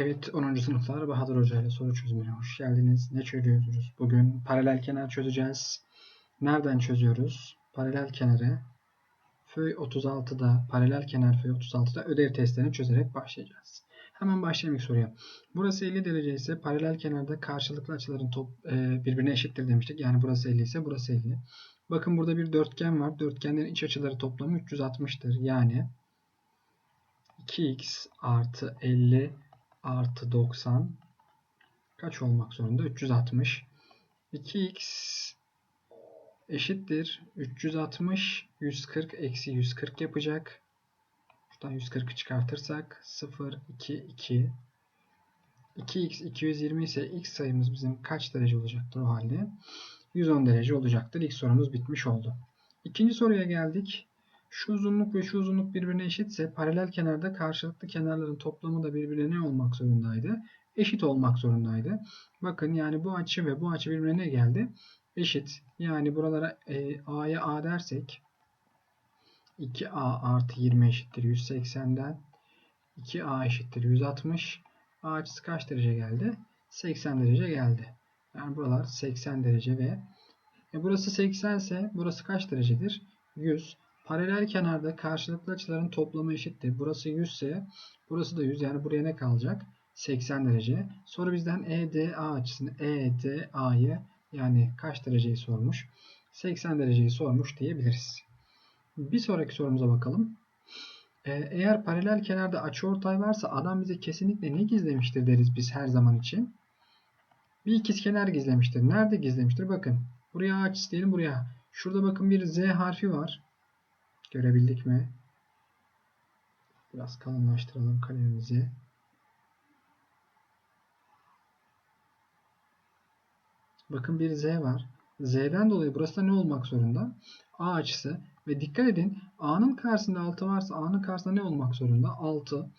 Evet 10. sınıflar Bahadır Hoca ile soru çözümüne hoş geldiniz. Ne çözüyoruz? Bugün paralel kenar çözeceğiz. Nereden çözüyoruz? Paralel kenarı Föy 36'da, paralel kenar Föy 36'da ödev testlerini çözerek başlayacağız. Hemen başlayalım soruya. Burası 50 derece ise paralel kenarda karşılıklı açıların top, e, birbirine eşittir demiştik. Yani burası 50 ise burası 50. Bakın burada bir dörtgen var. Dörtgenlerin iç açıları toplamı 360'tır. Yani 2x artı 50 artı 90 kaç olmak zorunda? 360. 2x eşittir. 360 140 eksi 140 yapacak. Şuradan 140'ı çıkartırsak 0, 2, 2. 2x 220 ise x sayımız bizim kaç derece olacaktır o halde? 110 derece olacaktır. İlk sorumuz bitmiş oldu. İkinci soruya geldik. Şu uzunluk ve şu uzunluk birbirine eşitse paralel kenarda karşılıklı kenarların toplamı da birbirine ne olmak zorundaydı? Eşit olmak zorundaydı. Bakın yani bu açı ve bu açı birbirine ne geldi? Eşit. Yani buralara e, A'ya A dersek 2A artı 20 eşittir 180'den 2A eşittir 160. A açısı kaç derece geldi? 80 derece geldi. Yani buralar 80 derece ve e burası 80 ise burası kaç derecedir? 100. Paralel kenarda karşılıklı açıların toplamı eşittir. Burası 100 ise burası da 100 yani buraya ne kalacak? 80 derece. Soru bizden EDA açısını EDA'yı yani kaç dereceyi sormuş? 80 dereceyi sormuş diyebiliriz. Bir sonraki sorumuza bakalım. Ee, eğer paralel kenarda açıortay varsa adam bize kesinlikle ne gizlemiştir deriz biz her zaman için. Bir ikizkenar gizlemiştir. Nerede gizlemiştir? Bakın. Buraya A açısı diyelim buraya. Şurada bakın bir Z harfi var. Görebildik mi? Biraz kalınlaştıralım kalemimizi. Bakın bir Z var. Z'den dolayı burası da ne olmak zorunda? A açısı. Ve dikkat edin A'nın karşısında 6 varsa A'nın karşısında ne olmak zorunda? 6.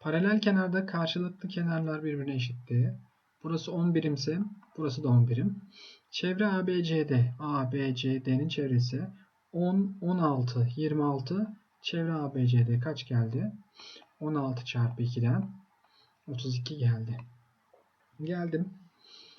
Paralel kenarda karşılıklı kenarlar birbirine eşitti. Burası 10 birimse burası da 10 birim. Çevre ABCD. ABCD'nin çevresi 10, 16, 26. Çevre ABCD kaç geldi? 16 çarpı 2'den 32 geldi. Geldim.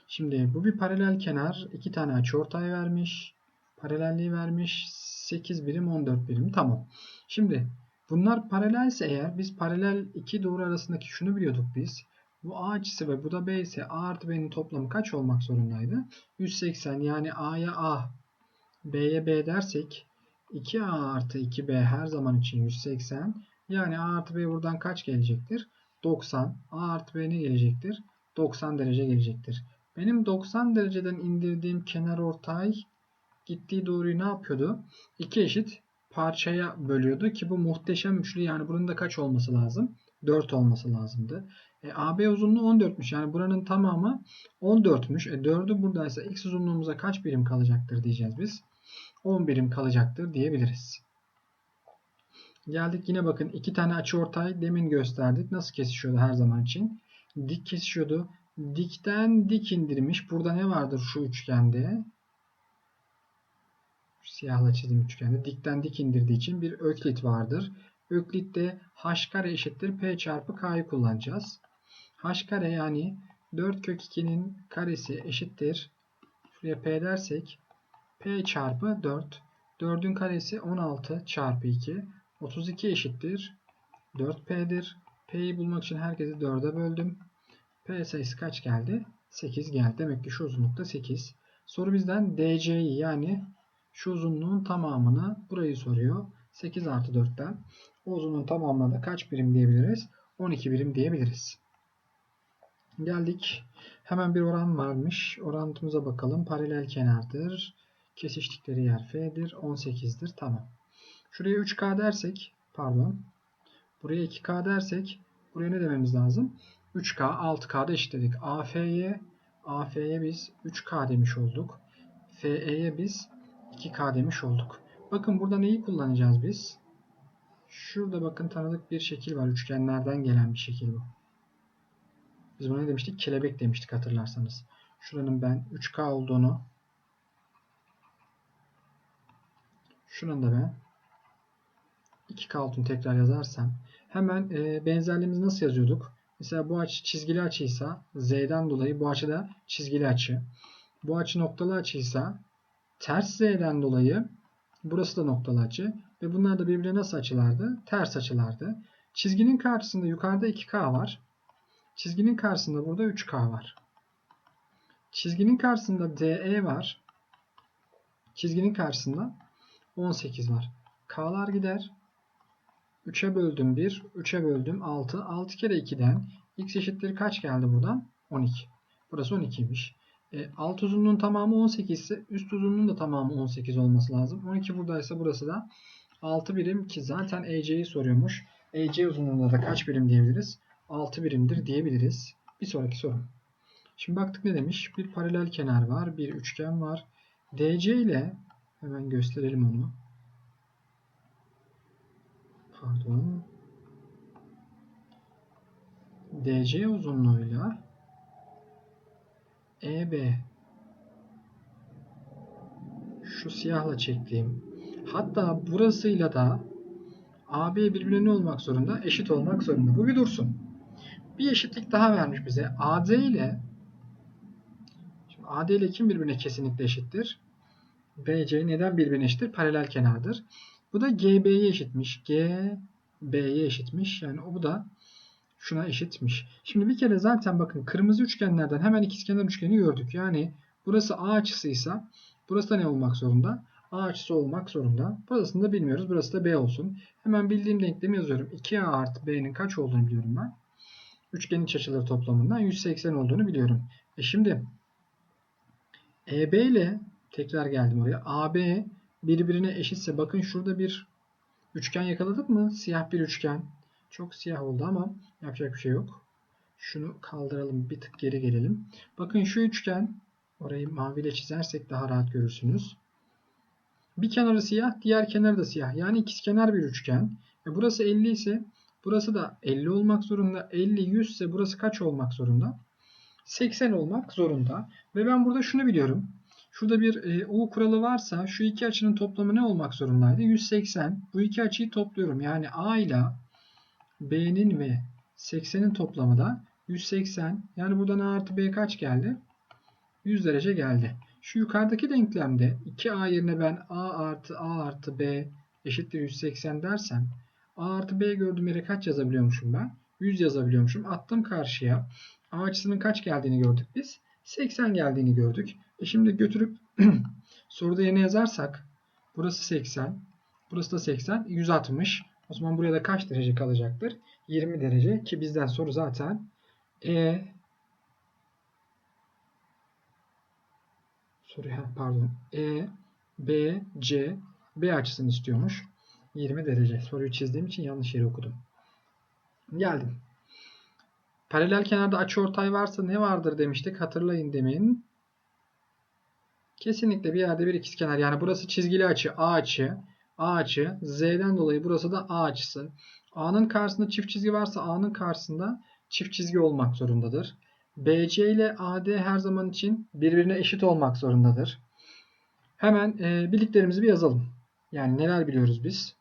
Şimdi bu bir paralel kenar. iki tane açıortay vermiş. Paralelliği vermiş. 8 birim 14 birim. Tamam. Şimdi bunlar paralelse eğer biz paralel iki doğru arasındaki şunu biliyorduk biz. Bu A açısı ve bu da B ise A artı B'nin toplamı kaç olmak zorundaydı? 180 yani A'ya A, B'ye B dersek 2A artı 2B her zaman için 180. Yani A artı B buradan kaç gelecektir? 90. A artı B ne gelecektir? 90 derece gelecektir. Benim 90 dereceden indirdiğim kenar ortay gittiği doğruyu ne yapıyordu? İki eşit parçaya bölüyordu ki bu muhteşem üçlü yani bunun da kaç olması lazım? 4 olması lazımdı. E, AB uzunluğu 14'müş. Yani buranın tamamı 14'müş. E, 4'ü buradaysa x uzunluğumuza kaç birim kalacaktır diyeceğiz biz. 10 birim kalacaktır diyebiliriz. Geldik yine bakın iki tane açıortay demin gösterdik. Nasıl kesişiyordu her zaman için? Dik kesişiyordu. Dikten dik indirmiş. Burada ne vardır şu üçgende? Siyahla çizim üçgende. Dikten dik indirdiği için bir öklit vardır. Öklit'te h kare eşittir p çarpı k'yı kullanacağız. h kare yani 4 kök 2'nin karesi eşittir. Şuraya p dersek p çarpı 4. 4'ün karesi 16 çarpı 2. 32 eşittir. 4p'dir. P'yi bulmak için herkesi 4'e böldüm. P sayısı kaç geldi? 8 geldi. Demek ki şu uzunlukta 8. Soru bizden DC'yi yani şu uzunluğun tamamını burayı soruyor. 8 artı 4'ten. O uzunluğun tamamına da kaç birim diyebiliriz? 12 birim diyebiliriz. Geldik. Hemen bir oran varmış. Orantımıza bakalım. Paralel kenardır. Kesiştikleri yer F'dir. 18'dir. Tamam. Şuraya 3K dersek pardon. Buraya 2K dersek buraya ne dememiz lazım? 3K 6K'da eşitledik. AF'ye AF'ye biz 3K demiş olduk. FE'ye biz 2K demiş olduk. Bakın burada neyi kullanacağız biz? Şurada bakın tanıdık bir şekil var. Üçgenlerden gelen bir şekil bu. Biz buna ne demiştik? Kelebek demiştik hatırlarsanız. Şuranın ben 3K olduğunu şuranın da ben 2K olduğunu tekrar yazarsam hemen e, benzerliğimizi nasıl yazıyorduk? Mesela bu açı çizgili açıysa Z'den dolayı bu açı da çizgili açı. Bu açı noktalı açıysa ters Z'den dolayı burası da noktalı açı. Ve bunlar da birbirine nasıl açılardı? Ters açılardı. Çizginin karşısında yukarıda 2K var. Çizginin karşısında burada 3K var. Çizginin karşısında DE var. Çizginin karşısında 18 var. K'lar gider. 3'e böldüm 1. 3'e böldüm 6. 6 kere 2'den x eşittir kaç geldi buradan? 12. Burası 12'ymiş. E, alt uzunluğun tamamı 18 ise üst uzunluğun da tamamı 18 olması lazım. 12 buradaysa burası da 6 birim ki zaten EC'yi soruyormuş. EC uzunluğunda da kaç birim diyebiliriz? 6 birimdir diyebiliriz. Bir sonraki soru. Şimdi baktık ne demiş? Bir paralel kenar var. Bir üçgen var. DC ile hemen gösterelim onu. Pardon. DC uzunluğuyla EB şu siyahla çektiğim hatta burasıyla da AB birbirine ne olmak zorunda? Eşit olmak zorunda. Bu bir dursun. Bir eşitlik daha vermiş bize. AD ile şimdi AD ile kim birbirine kesinlikle eşittir? BC neden birbirine eşittir? Paralel kenardır. Bu da GB'ye eşitmiş. GB'ye eşitmiş. Yani o bu da şuna eşitmiş. Şimdi bir kere zaten bakın kırmızı üçgenlerden hemen ikizkenar üçgeni gördük. Yani burası A açısıysa burası da ne olmak zorunda? A açısı olmak zorunda. Burasını da bilmiyoruz. Burası da B olsun. Hemen bildiğim denklemi yazıyorum. 2A artı B'nin kaç olduğunu biliyorum ben. Üçgenin iç açıları toplamından 180 olduğunu biliyorum. E şimdi EB ile tekrar geldim oraya. AB birbirine eşitse bakın şurada bir üçgen yakaladık mı? Siyah bir üçgen. Çok siyah oldu ama yapacak bir şey yok. Şunu kaldıralım. Bir tık geri gelelim. Bakın şu üçgen orayı maviyle çizersek daha rahat görürsünüz. Bir kenarı siyah, diğer kenarı da siyah. Yani ikizkenar bir üçgen. E burası 50 ise burası da 50 olmak zorunda. 50 100 ise burası kaç olmak zorunda? 80 olmak zorunda. Ve ben burada şunu biliyorum. Şurada bir e, U kuralı varsa şu iki açının toplamı ne olmak zorundaydı? 180. Bu iki açıyı topluyorum. Yani A ile B'nin ve 80'in toplamı da 180. Yani buradan A artı B kaç geldi? 100 derece geldi. Şu yukarıdaki denklemde 2A yerine ben A artı A artı B eşittir 180 dersem A artı B gördüğüm yere kaç yazabiliyormuşum ben? 100 yazabiliyormuşum. Attım karşıya. A açısının kaç geldiğini gördük biz. 80 geldiğini gördük. E şimdi götürüp soruda yerine yazarsak burası 80, burası da 80, 160. O zaman buraya da kaç derece kalacaktır? 20 derece ki bizden soru zaten E soru pardon E B C B açısını istiyormuş. 20 derece. Soruyu çizdiğim için yanlış yeri okudum. Geldim. Paralel kenarda açıortay varsa ne vardır demiştik. Hatırlayın demin. Kesinlikle bir yerde bir ikizkenar. Yani burası çizgili açı A açı. A açı. Z'den dolayı burası da A açısı. A'nın karşısında çift çizgi varsa A'nın karşısında çift çizgi olmak zorundadır. BC ile AD her zaman için birbirine eşit olmak zorundadır. Hemen e, bildiklerimizi bir yazalım. Yani neler biliyoruz biz?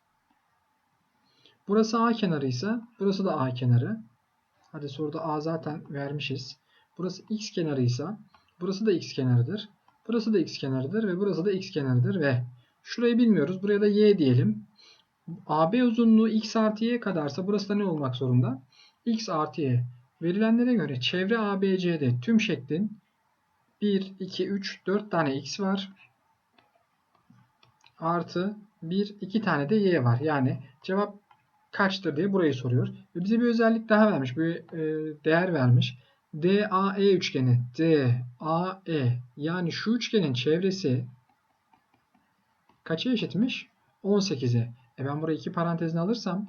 Burası A kenarı ise burası da A kenarı. Hadi soruda A zaten vermişiz. Burası X kenarı ise burası da X kenarıdır. Burası da X kenarıdır ve burası da X kenarıdır ve şurayı bilmiyoruz. Buraya da Y diyelim. AB uzunluğu X artı Y kadarsa burası da ne olmak zorunda? X artı Y. Verilenlere göre çevre ABC'de tüm şeklin 1, 2, 3, 4 tane X var. Artı 1, 2 tane de Y var. Yani cevap kaçtır diye burayı soruyor. Ve bize bir özellik daha vermiş. Bir e, değer vermiş. DAE üçgeni. DAE. Yani şu üçgenin çevresi kaça eşitmiş? 18'e. E ben burayı iki parantezine alırsam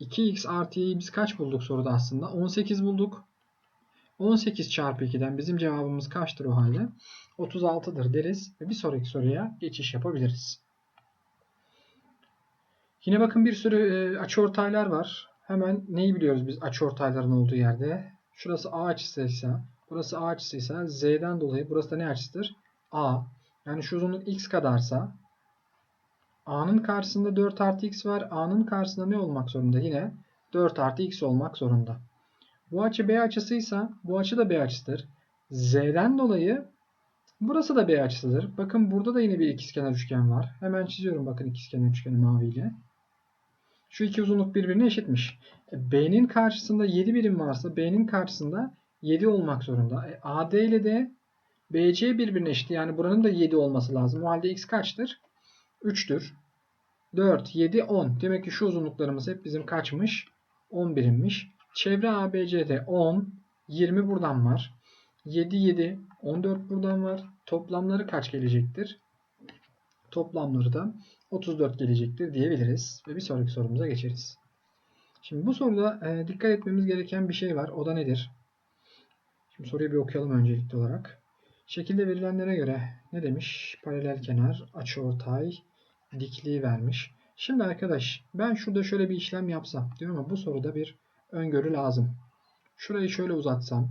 2x artı y'yi biz kaç bulduk soruda aslında? 18 bulduk. 18 çarpı 2'den bizim cevabımız kaçtır o halde? 36'dır deriz ve bir sonraki soruya geçiş yapabiliriz. Yine bakın bir sürü e, açıortaylar var. Hemen neyi biliyoruz biz açıortayların olduğu yerde? Şurası A açısıysa, burası A açısıysa Z'den dolayı burası da ne açısıdır? A. Yani şu uzunluk x kadarsa A'nın karşısında 4 artı x var. A'nın karşısında ne olmak zorunda? Yine 4 artı x olmak zorunda. Bu açı B açısıysa bu açı da B açısıdır. Z'den dolayı burası da B açısıdır. Bakın burada da yine bir ikizkenar üçgen var. Hemen çiziyorum bakın ikizkenar üçgeni maviyle. Şu iki uzunluk birbirine eşitmiş. E, B'nin karşısında 7 birim varsa B'nin karşısında 7 olmak zorunda. E, AD ile de BC birbirine eşit. Yani buranın da 7 olması lazım. O halde x kaçtır? 3'tür. 4, 7, 10. Demek ki şu uzunluklarımız hep bizim kaçmış? 10 birimmiş. Çevre ABC'de 10, 20 buradan var. 7, 7, 14 buradan var. Toplamları kaç gelecektir? Toplamları da 34 gelecektir diyebiliriz. Ve bir sonraki sorumuza geçeriz. Şimdi bu soruda e, dikkat etmemiz gereken bir şey var. O da nedir? Şimdi soruyu bir okuyalım öncelikli olarak. Şekilde verilenlere göre ne demiş? Paralel kenar, açıortay, dikliği vermiş. Şimdi arkadaş ben şurada şöyle bir işlem yapsam diyorum ama bu soruda bir öngörü lazım. Şurayı şöyle uzatsam,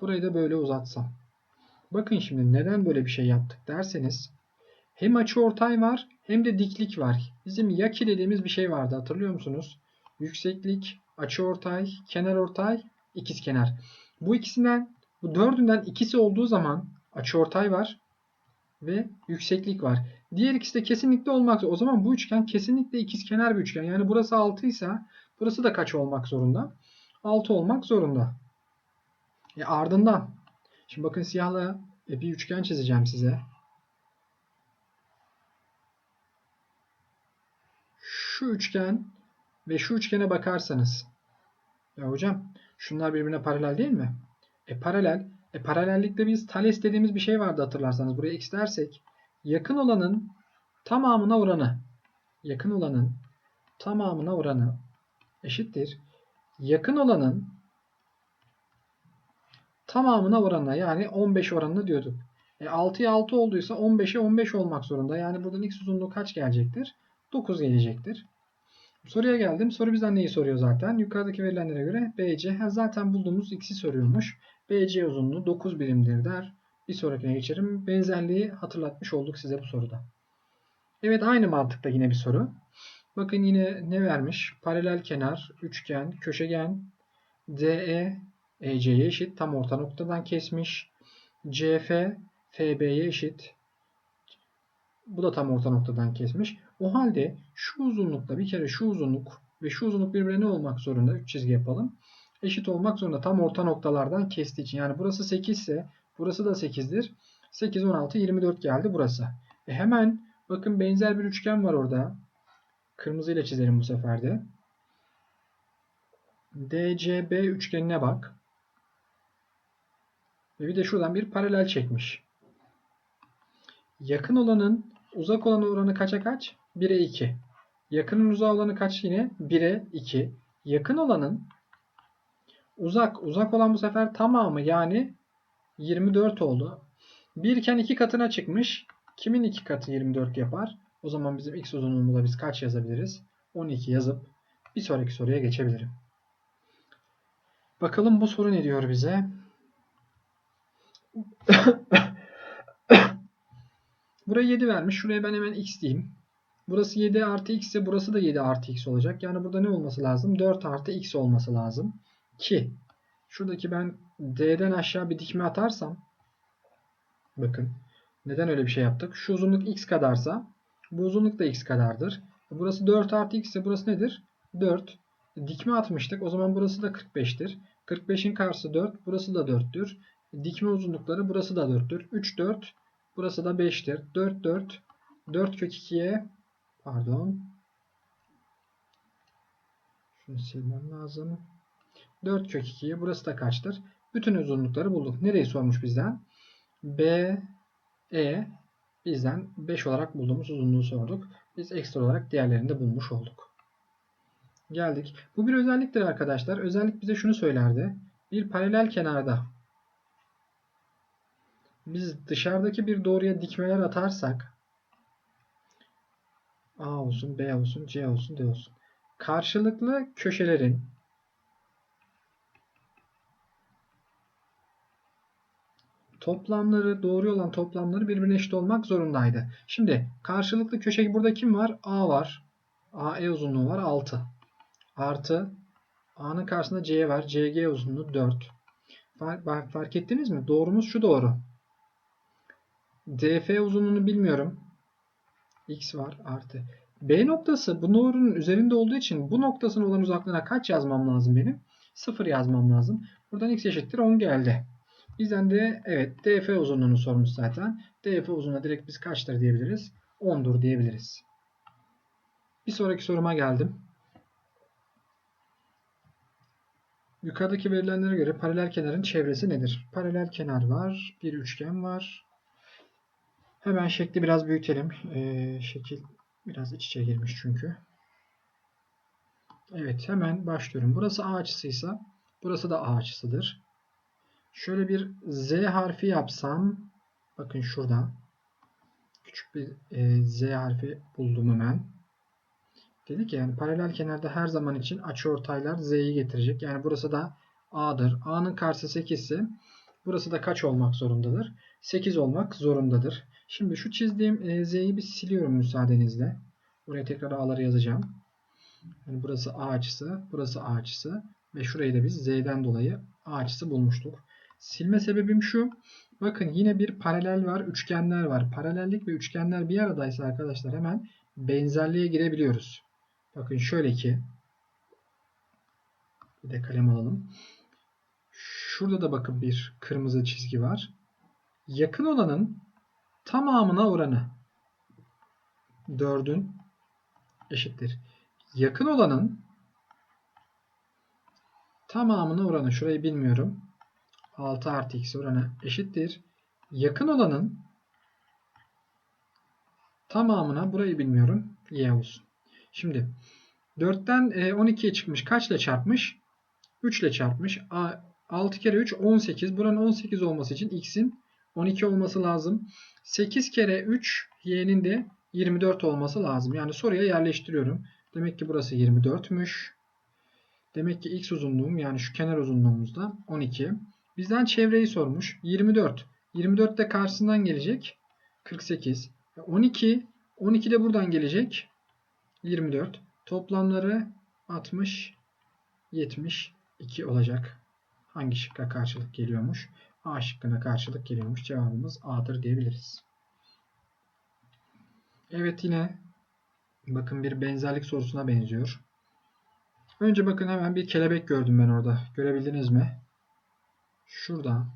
burayı da böyle uzatsam. Bakın şimdi neden böyle bir şey yaptık derseniz hem açıortay var hem de diklik var. Bizim yaki dediğimiz bir şey vardı hatırlıyor musunuz? Yükseklik, açıortay, kenarortay, ikizkenar. Bu ikisinden bu dördünden ikisi olduğu zaman açıortay var ve yükseklik var. Diğer ikisi de kesinlikle olmak zorunda. O zaman bu üçgen kesinlikle ikizkenar bir üçgen. Yani burası 6 ise burası da kaç olmak zorunda? 6 olmak zorunda. E ardından şimdi bakın siyahla bir üçgen çizeceğim size. Şu üçgen ve şu üçgene bakarsanız ya hocam şunlar birbirine paralel değil mi? E paralel. E paralellikte biz Thales dediğimiz bir şey vardı hatırlarsanız. Buraya x dersek yakın olanın tamamına oranı yakın olanın tamamına oranı eşittir. Yakın olanın tamamına oranına yani 15 oranını diyorduk. E 6'ya 6 olduysa 15'e 15 olmak zorunda. Yani buradan x uzunluğu kaç gelecektir? 9 gelecektir. Soruya geldim. Soru bizden neyi soruyor zaten? Yukarıdaki verilenlere göre BC zaten bulduğumuz x'i soruyormuş. BC uzunluğu 9 birimdir der. Bir sonrakine geçelim. Benzerliği hatırlatmış olduk size bu soruda. Evet aynı mantıkta yine bir soru. Bakın yine ne vermiş? Paralel kenar, üçgen, köşegen, DE EC'ye eşit. Tam orta noktadan kesmiş. CF FB'ye eşit. Bu da tam orta noktadan kesmiş. O halde şu uzunlukla bir kere şu uzunluk ve şu uzunluk birbirine olmak zorunda. 3 çizgi yapalım. Eşit olmak zorunda tam orta noktalardan kestiği için. Yani burası 8 ise burası da 8'dir. 8, 16, 24 geldi burası. E hemen bakın benzer bir üçgen var orada. Kırmızı ile çizelim bu sefer de. DCB üçgenine bak. Ve bir de şuradan bir paralel çekmiş. Yakın olanın uzak olanı oranı kaça kaç? 1'e 2. Yakının uzağa olanı kaç yine? 1'e 2. Yakın olanın uzak uzak olan bu sefer tamamı yani 24 oldu. 1 iken 2 katına çıkmış. Kimin 2 katı 24 yapar? O zaman bizim x uzunluğumuza biz kaç yazabiliriz? 12 yazıp bir sonraki soruya geçebilirim. Bakalım bu soru ne diyor bize? Buraya 7 vermiş. Şuraya ben hemen x diyeyim. Burası 7 artı x ise burası da 7 artı x olacak. Yani burada ne olması lazım? 4 artı x olması lazım. Ki şuradaki ben d'den aşağı bir dikme atarsam bakın neden öyle bir şey yaptık? Şu uzunluk x kadarsa bu uzunluk da x kadardır. Burası 4 artı x ise burası nedir? 4. Dikme atmıştık. O zaman burası da 45'tir. 45'in karşısı 4. Burası da 4'tür. Dikme uzunlukları burası da 4'tür. 3, 4. Burası da 5'tir. 4, 4. 4 kök 2'ye pardon. Şunu silmem lazım. 4 kök 2'ye burası da kaçtır? Bütün uzunlukları bulduk. Nereyi sormuş bizden? B, E bizden 5 olarak bulduğumuz uzunluğu sorduk. Biz ekstra olarak diğerlerini de bulmuş olduk. Geldik. Bu bir özelliktir arkadaşlar. Özellik bize şunu söylerdi. Bir paralel kenarda biz dışarıdaki bir doğruya dikmeler atarsak A olsun, B olsun, C olsun, D olsun. Karşılıklı köşelerin toplamları, doğru olan toplamları birbirine eşit olmak zorundaydı. Şimdi karşılıklı köşe burada kim var? A var. AE uzunluğu var 6. Artı A'nın karşısında C var. CG uzunluğu 4. Fark, fark ettiniz mi? Doğrumuz şu doğru. DF uzunluğunu bilmiyorum. X var artı. B noktası bu doğrunun üzerinde olduğu için bu noktasına olan uzaklığına kaç yazmam lazım benim? 0 yazmam lazım. Buradan x eşittir 10 geldi. Bizden de evet DF uzunluğunu sormuş zaten. DF uzunluğuna direkt biz kaçtır diyebiliriz? 10'dur diyebiliriz. Bir sonraki soruma geldim. Yukarıdaki verilenlere göre paralel kenarın çevresi nedir? Paralel kenar var. Bir üçgen var. Hemen şekli biraz büyütelim. Ee, şekil biraz iç içe girmiş çünkü. Evet hemen başlıyorum. Burası A açısıysa burası da A açısıdır. Şöyle bir Z harfi yapsam bakın şurada küçük bir e, Z harfi buldum hemen. Dedik yani paralel kenarda her zaman için açıortaylar Z'yi getirecek. Yani burası da A'dır. A'nın karşısı 8 ise burası da kaç olmak zorundadır? 8 olmak zorundadır. Şimdi şu çizdiğim e, Z'yi bir siliyorum müsaadenizle. Buraya tekrar A'ları yazacağım. Yani burası A açısı, burası A açısı ve şurayı da biz Z'den dolayı A açısı bulmuştuk. Silme sebebim şu. Bakın yine bir paralel var, üçgenler var. Paralellik ve üçgenler bir aradaysa arkadaşlar hemen benzerliğe girebiliyoruz. Bakın şöyle ki bir de kalem alalım. Şurada da bakın bir kırmızı çizgi var. Yakın olanın tamamına oranı 4'ün eşittir. Yakın olanın tamamına oranı şurayı bilmiyorum. 6 artı x oranı eşittir. Yakın olanın tamamına burayı bilmiyorum. Y olsun. Şimdi 4'ten 12'ye çıkmış. Kaçla çarpmış? 3 ile çarpmış. 6 kere 3 18. Buranın 18 olması için x'in 12 olması lazım. 8 kere 3 y'nin de 24 olması lazım. Yani soruya yerleştiriyorum. Demek ki burası 24'müş. Demek ki x uzunluğum yani şu kenar uzunluğumuz da 12. Bizden çevreyi sormuş. 24. 24 de karşısından gelecek. 48. 12. 12 de buradan gelecek. 24. Toplamları 60, 72 olacak. Hangi şıkka karşılık geliyormuş? A şıkkına karşılık geliyormuş. Cevabımız A'dır diyebiliriz. Evet yine bakın bir benzerlik sorusuna benziyor. Önce bakın hemen bir kelebek gördüm ben orada. Görebildiniz mi? Şurada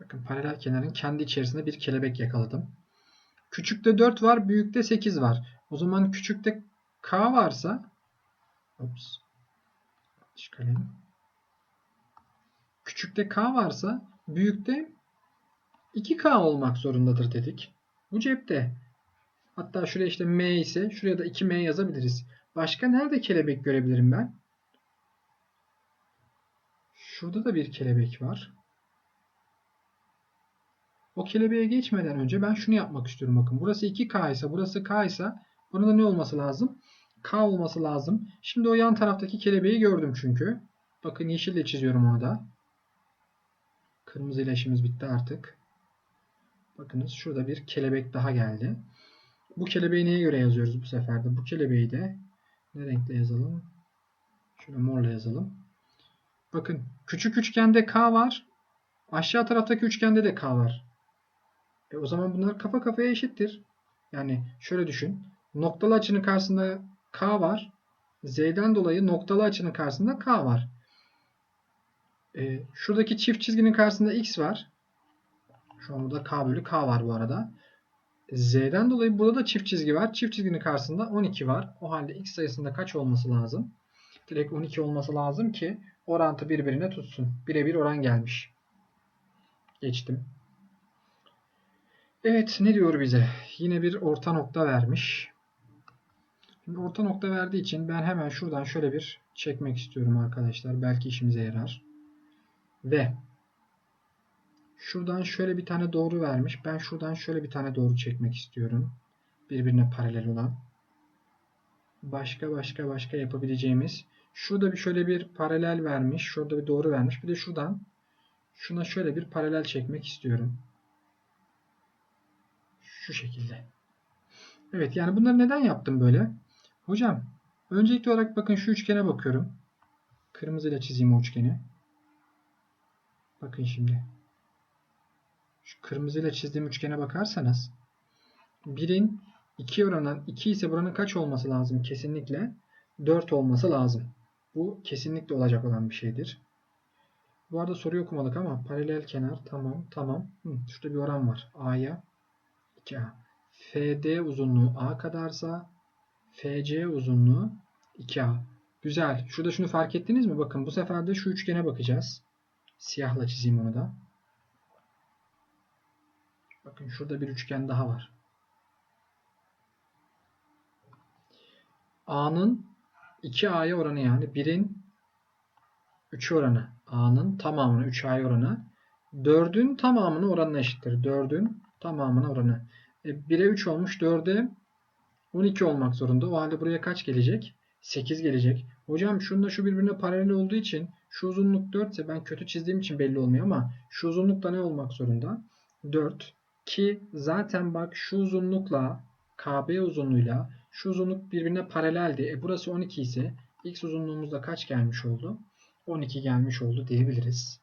Bakın paralel kenarın kendi içerisinde bir kelebek yakaladım. Küçükte 4 var, büyükte 8 var. O zaman küçükte K varsa Kalem. Küçükte K varsa büyükte 2K olmak zorundadır dedik. Bu cepte. Hatta şuraya işte M ise şuraya da 2M yazabiliriz. Başka nerede kelebek görebilirim ben? Şurada da bir kelebek var. O kelebeğe geçmeden önce ben şunu yapmak istiyorum. Bakın burası 2K ise burası K ise burada ne olması lazım? K olması lazım. Şimdi o yan taraftaki kelebeği gördüm çünkü. Bakın yeşille çiziyorum onu da. Kırmızı ile işimiz bitti artık. Bakınız şurada bir kelebek daha geldi. Bu kelebeği neye göre yazıyoruz bu sefer de? Bu kelebeği de ne renkle yazalım? Şöyle morla yazalım. Bakın küçük üçgende K var. Aşağı taraftaki üçgende de K var. E o zaman bunlar kafa kafaya eşittir. Yani şöyle düşün. Noktalı açının karşısında K var. Z'den dolayı noktalı açının karşısında K var. E, şuradaki çift çizginin karşısında X var. Şu an burada K bölü K var bu arada. Z'den dolayı burada da çift çizgi var. Çift çizginin karşısında 12 var. O halde X sayısında kaç olması lazım? Direkt 12 olması lazım ki orantı birbirine tutsun. Birebir oran gelmiş. Geçtim. Evet ne diyor bize? Yine bir orta nokta vermiş. Şimdi orta nokta verdiği için ben hemen şuradan şöyle bir çekmek istiyorum arkadaşlar. Belki işimize yarar. Ve şuradan şöyle bir tane doğru vermiş. Ben şuradan şöyle bir tane doğru çekmek istiyorum. Birbirine paralel olan. Başka başka başka yapabileceğimiz. Şurada bir şöyle bir paralel vermiş. Şurada bir doğru vermiş. Bir de şuradan şuna şöyle bir paralel çekmek istiyorum. Şu şekilde. Evet yani bunları neden yaptım böyle? Hocam öncelikli olarak bakın şu üçgene bakıyorum. Kırmızıyla çizeyim o üçgeni. Bakın şimdi. Şu kırmızıyla çizdiğim üçgene bakarsanız 1'in 2 oranından 2 ise buranın kaç olması lazım? Kesinlikle 4 olması lazım. Bu kesinlikle olacak olan bir şeydir. Bu arada soruyu okumadık ama paralel kenar tamam tamam. Hı, şurada bir oran var. A'ya 2A. FD uzunluğu A kadarsa FC uzunluğu 2A. Güzel. Şurada şunu fark ettiniz mi? Bakın bu sefer de şu üçgene bakacağız. Siyahla çizeyim onu da. Bakın şurada bir üçgen daha var. A'nın 2A'ya oranı yani 1'in 3 oranı. A'nın tamamını 3A'ya oranı. 4'ün tamamını oranına eşittir. 4'ün tamamına oranı. E, 1'e 3 olmuş. 4'e 12 olmak zorunda. O halde buraya kaç gelecek? 8 gelecek. Hocam şunda şu birbirine paralel olduğu için şu uzunluk 4 ise ben kötü çizdiğim için belli olmuyor ama şu uzunlukta ne olmak zorunda? 4 ki zaten bak şu uzunlukla KB uzunluğuyla şu uzunluk birbirine paraleldi. E burası 12 ise x uzunluğumuzda kaç gelmiş oldu? 12 gelmiş oldu diyebiliriz.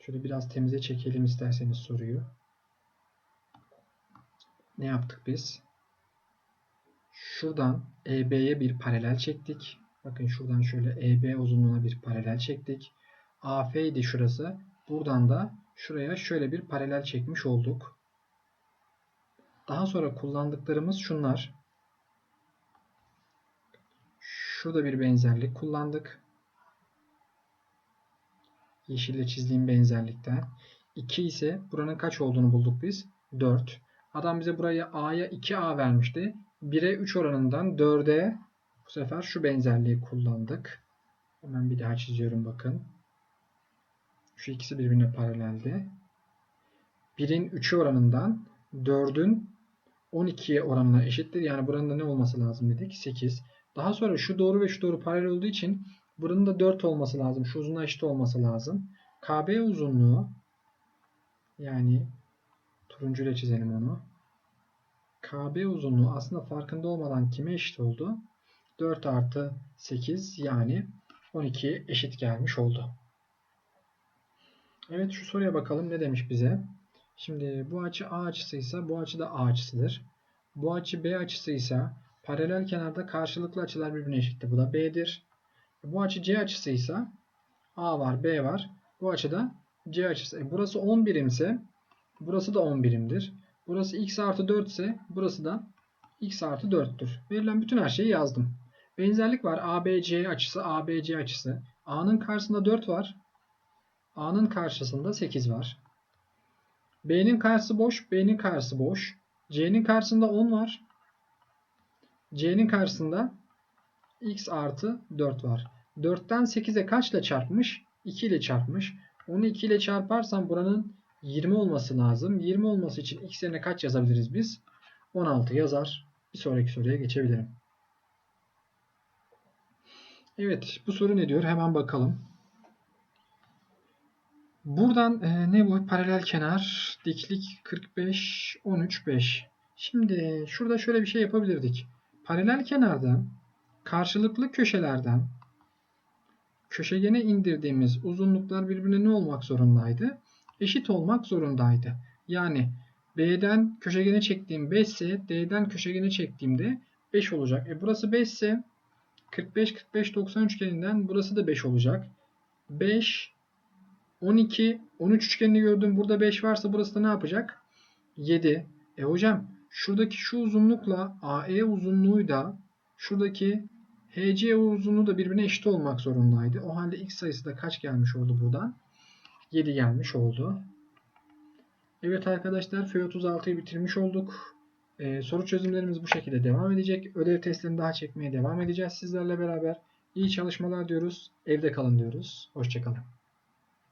Şöyle biraz temize çekelim isterseniz soruyu. Ne yaptık biz? Şuradan EB'ye bir paralel çektik. Bakın şuradan şöyle EB uzunluğuna bir paralel çektik. AF idi şurası. Buradan da şuraya şöyle bir paralel çekmiş olduk. Daha sonra kullandıklarımız şunlar. Şurada bir benzerlik kullandık. Yeşille çizdiğim benzerlikten. 2 ise buranın kaç olduğunu bulduk biz. 4. Adam bize buraya A'ya 2A vermişti. 1'e 3 oranından 4'e bu sefer şu benzerliği kullandık. Hemen bir daha çiziyorum bakın. Şu ikisi birbirine paraleldi. 1'in 3'ü oranından 4'ün 12'ye oranına eşittir. Yani buranın da ne olması lazım dedik? 8. Daha sonra şu doğru ve şu doğru paralel olduğu için buranın da 4 olması lazım. Şu uzunluğa eşit olması lazım. KB uzunluğu yani turuncu ile çizelim onu. KB uzunluğu aslında farkında olmadan kime eşit oldu? 4 artı 8 yani 12'ye eşit gelmiş oldu. Evet şu soruya bakalım ne demiş bize. Şimdi bu açı A açısıysa bu açı da A açısıdır. Bu açı B açısıysa paralel kenarda karşılıklı açılar birbirine eşittir. Bu da B'dir. Bu açı C açısıysa A var B var. Bu açı da C açısı. E burası 10 birimse burası da 10 birimdir. Burası x artı 4 ise burası da x artı 4'tür. Verilen bütün her şeyi yazdım. Benzerlik var. ABC açısı, ABC açısı. A'nın karşısında 4 var. A'nın karşısında 8 var. B'nin karşısı boş, B'nin karşısı boş. C'nin karşısında 10 var. C'nin karşısında x artı 4 var. 4'ten 8'e kaçla çarpmış? 2 ile çarpmış. Onu 2 ile çarparsam buranın 20 olması lazım. 20 olması için x yerine kaç yazabiliriz biz? 16 yazar. Bir sonraki soruya geçebilirim. Evet bu soru ne diyor? Hemen bakalım. Buradan e, ne bu? Paralel kenar, diklik 45, 13, 5. Şimdi şurada şöyle bir şey yapabilirdik. Paralel kenardan karşılıklı köşelerden köşegene indirdiğimiz uzunluklar birbirine ne olmak zorundaydı? Eşit olmak zorundaydı. Yani B'den köşegene çektiğim 5 ise D'den köşegene çektiğimde 5 olacak. E burası 5 ise 45 45 90 üçgeninden burası da 5 olacak. 5 12 13 üçgenini gördüm. Burada 5 varsa burası da ne yapacak? 7. E hocam şuradaki şu uzunlukla AE uzunluğu da şuradaki HC uzunluğu da birbirine eşit olmak zorundaydı. O halde x sayısı da kaç gelmiş oldu buradan? 7 gelmiş oldu. Evet arkadaşlar F36'yı bitirmiş olduk. Ee, soru çözümlerimiz bu şekilde devam edecek. Ödev testlerini daha çekmeye devam edeceğiz sizlerle beraber. İyi çalışmalar diyoruz. Evde kalın diyoruz. Hoşçakalın.